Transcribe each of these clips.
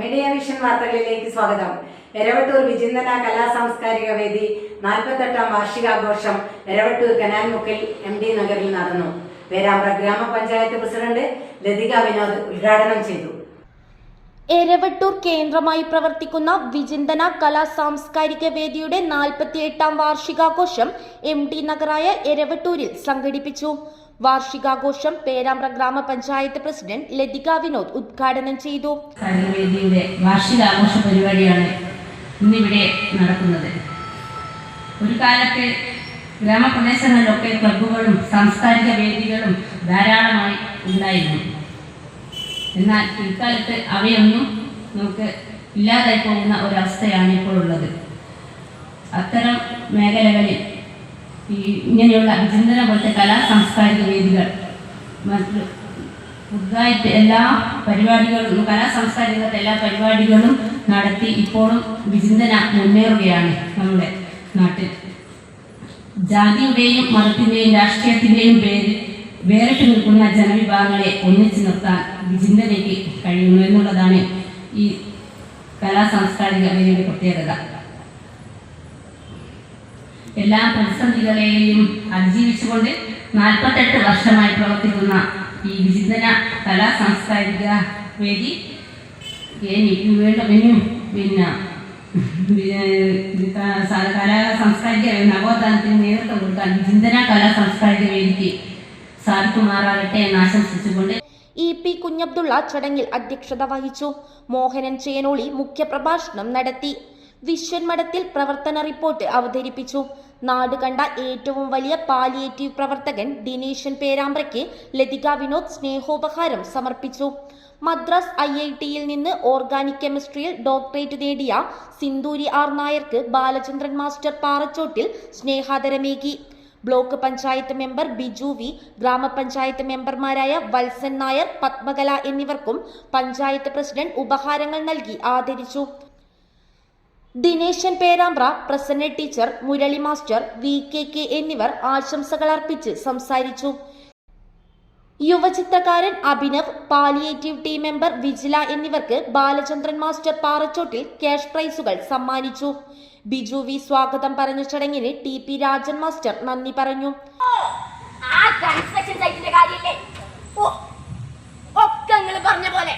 Media vision വാർത്തകളിലേക്ക് സ്വാഗതം. എരവട്ടൂർ വിചിന്തന കലാ സാംസ്കാരിക വേദി നാൽപ്പത്തെട്ടാം വാർഷികാഘോഷം എരവട്ടൂർ കനാൽ മുക്കിൽ എം ഡി നഗറിൽ നടന്നു. പേരാമ്പ്ര ഗ്രാമപഞ്ചായത്ത് പ്രസിഡന്റ് ലതിക വിനോദ് ഉദ്ഘാടനം ചെയ്തു. എരവട്ടൂർ കേന്ദ്രമായി പ്രവർത്തിക്കുന്ന വിചിന്തന കലാ സാംസ്കാരിക വേദിയുടെ നാൽപ്പത്തിയെട്ടാം വാർഷികാഘോഷം എം ഡി നഗറായ എരവട്ടൂരിൽ സംഘടിപ്പിച്ചു. വാർഷികാഘോഷം പേരാമ്പ്ര ഗ്രാമപഞ്ചായത്ത് പ്രസിഡന്റ് ലതിക വിനോദ് ഉദ്ഘാടനം ചെയ്തു. വാർഷികാഘോഷ പരിപാടിയാണ് ഇന്നിവിടെ നടക്കുന്നത്. ഒരു കാലത്ത് ഗ്രാമപ്രദേശങ്ങളിലൊക്കെ ക്ലബ്ബുകളും സാംസ്കാരിക വേദികളും ധാരാളമായി ഉണ്ടായിരുന്നു. എന്നാൽ ഇക്കാലത്ത് അവയൊന്നും നമുക്ക് ഇല്ലാതായി പോകുന്ന ഒരവസ്ഥയാണ് ഇപ്പോൾ ഉള്ളത്. അത്തരം മേഖലകളിൽ ഈ ഇങ്ങനെയുള്ള അഭിചിന്തന പോലത്തെ കലാ സാംസ്കാരിക വേദികൾ മറ്റ് പുതുതായിട്ട് എല്ലാ പരിപാടികളും കലാ സാംസ്കാരിക എല്ലാ പരിപാടികളും നടത്തി ഇപ്പോഴും വിചിന്തന മുന്നേറുകയാണ് നമ്മുടെ നാട്ടിൽ. ജാതിയുടെയും മതത്തിന്റെയും രാഷ്ട്രീയത്തിന്റെയും പേരിൽ വേറിട്ട് നിൽക്കുന്ന ജനവിഭാഗങ്ങളെ ഒന്നിച്ചു നിർത്താൻ വിചിന്തനയ്ക്ക് കഴിയുന്നു എന്നുള്ളതാണ് ഈ കലാ സാംസ്കാരിക വേദിയുടെ പ്രത്യേകത. എല്ലാ പ്രതിസന്ധികളെയും അതിജീവിച്ചുകൊണ്ട് നാൽപ്പത്തെട്ട് വർഷമായി പ്രവർത്തിക്കുന്ന ഈ വിചിന്തന കലാ സാംസ്കാരിക വേദി. വീണ്ടും ഇനിയും പിന്നെ കലാ സാംസ്കാരിക നവോത്ഥാനത്തിന് നേതൃത്വം കൊടുക്കാൻ വിചിന്തന കലാ സാംസ്കാരിക വേദിക്ക് സാധിക്കുമാറാകട്ടെ എന്ന് ആശംസിച്ചുകൊണ്ട് ഇ പി കുഞ്ഞബ്ദുള്ള ചടങ്ങിൽ അധ്യക്ഷത വഹിച്ചു. മോഹനൻ ചേനോളി മുഖ്യപ്രഭാഷണം നടത്തി. വിശ്വൻ മഠത്തിൽ പ്രവർത്തന റിപ്പോർട്ട് അവതരിപ്പിച്ചു. നാട് കണ്ട ഏറ്റവും വലിയ പാലിയേറ്റീവ് പ്രവർത്തകൻ ദിനേശൻ പേരാമ്പ്രയ്ക്ക് ലതിക വിനോദ് സ്നേഹോപഹാരം സമർപ്പിച്ചു. മദ്രാസ് ഐ ഐ ടിയിൽ നിന്ന് ഓർഗാനിക് കെമിസ്ട്രിയിൽ ഡോക്ടറേറ്റ് നേടിയ സിന്ദൂരി ആർ നായർക്ക് Balachandran master പാറച്ചോട്ടിൽ സ്നേഹാദരമേകി. Block panchayat member Biju V ഗ്രാമപഞ്ചായത്ത് മെമ്പർമാരായ വത്സൻ നായർ പത്മകല എന്നിവർക്കും പഞ്ചായത്ത് പ്രസിഡന്റ് ഉപഹാരങ്ങൾ നൽകി ആദരിച്ചു. Dineshan Perambra Prasanna teacher Murali master V K K എന്നിവർ ആശംസകൾ അർപ്പിച്ച് സംസാരിച്ചു. യുവചിത്രകാരൻ Abhinav palliative team member Vijila എന്നിവർക്ക് ബാലചന്ദ്രൻ മാസ്റ്റർ പാറച്ചോട്ടിൽ ക്യാഷ് പ്രൈസുകൾ സമ്മാനിച്ചു. ബിജു വി സ്വാഗതം പറഞ്ഞ ചടങ്ങിന് ടി പി രാജൻ മാസ്റ്റർ നന്ദി പറഞ്ഞു. ഒക്കെ പറഞ്ഞ പോലെ.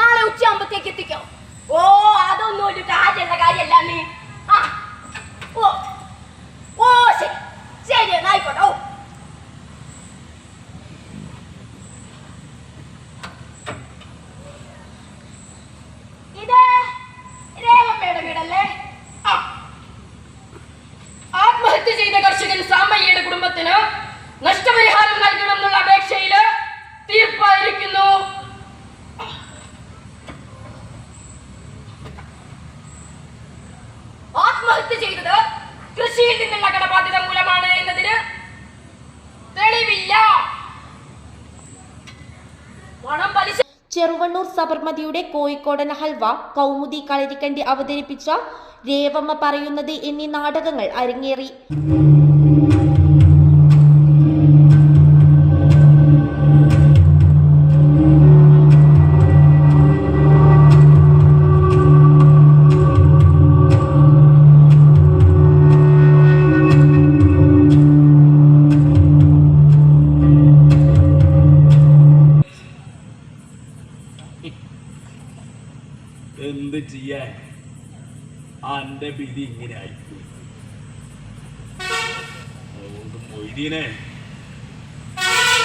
നാളെ ഉച്ചയാകുമ്പോഴത്തേക്ക് എത്തിക്കോ? ഓ അതൊന്നും ഒരു കാര്യമല്ല കാര്യമല്ല നീ ഓ. ഓ ശരി. ശരി എന്നാ ആയിക്കോട്ടെ. ഓ. ഇത് രേവമ്മയുടെ വീടല്ലേ? ആ. ആത്മഹത്യ ചെയ്ത കർഷകൻ സാമയ്യയുടെ കുടുംബത്തിന് നഷ്ടപരിഹാരം നൽകണമെന്നുള്ള അപേക്ഷയിൽ തീർപ്പായിരിക്കുന്നു ആത്മഹത്യ ചെയ്തത് കൃഷിയിൽ നിന്നുള്ള കടബാധ്യത മൂലമാണ് എന്നതിന് തെളിവില്ല. ചെറുവണ്ണൂർ സബർമതിയുടെ കോഴിക്കോടൻ ഹൽവ കൗമുദി കളരിക്കണ്ടി അവതരിപ്പിച്ച രേവമ്മ പറയുന്നത് എന്നീ നാടകങ്ങൾ അരങ്ങേറി. ചെയ്യാൻ അന്റെ വിധി ഇങ്ങനെ ആയിപ്പോയി അതുകൊണ്ട് മൊയ്തീനെ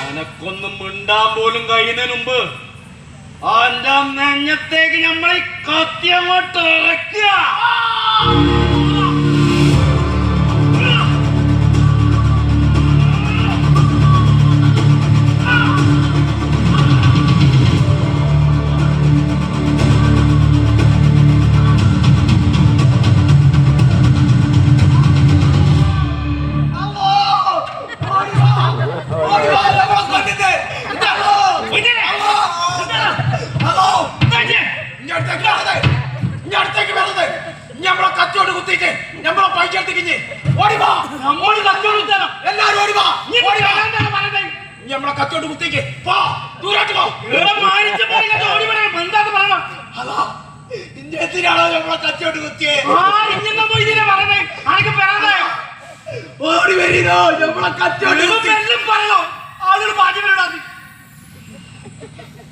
അനക്കൊന്നും മിണ്ടാൻ പോലും കഴിയുന്നതിന് മുമ്പ് അന്റെ നെഞ്ഞത്തേക്ക് നമ്മളെ കത്തി കുത്തിയിട്ട് ഞമ്മളെ പൈസ എടുത്തിക്കിഞ്ഞ് ഓടിവാ നമ്മൾ കച്ചവടം തരാം എല്ലാരും ഓടിവാ നീ ഓടിവാ എന്താണ് നീ നമ്മളെ കച്ചോട് കുത്തിക്ക് പോ ദൂരോട്ട് പോ. മാനിച്ച പോലെ ഓടി പറയാം എന്താന്ന് പറയണം? എന്തിനാണോ നമ്മളെ കച്ചോട്ട് കുത്തിയേ? ഇങ്ങനെ മൊയ്തീനെ പറയണേ ആനക്ക് പെടാതായോ ഓടി വരീനോ നമ്മളെ കച്ചോട്ട് കുത്തി. എല്ലാം പറയണോ. ആളുകൾ മാറ്റി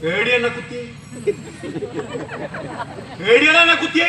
പേടി എന്നെ കുത്തിയേ? എന്നെ കുത്തിയേ?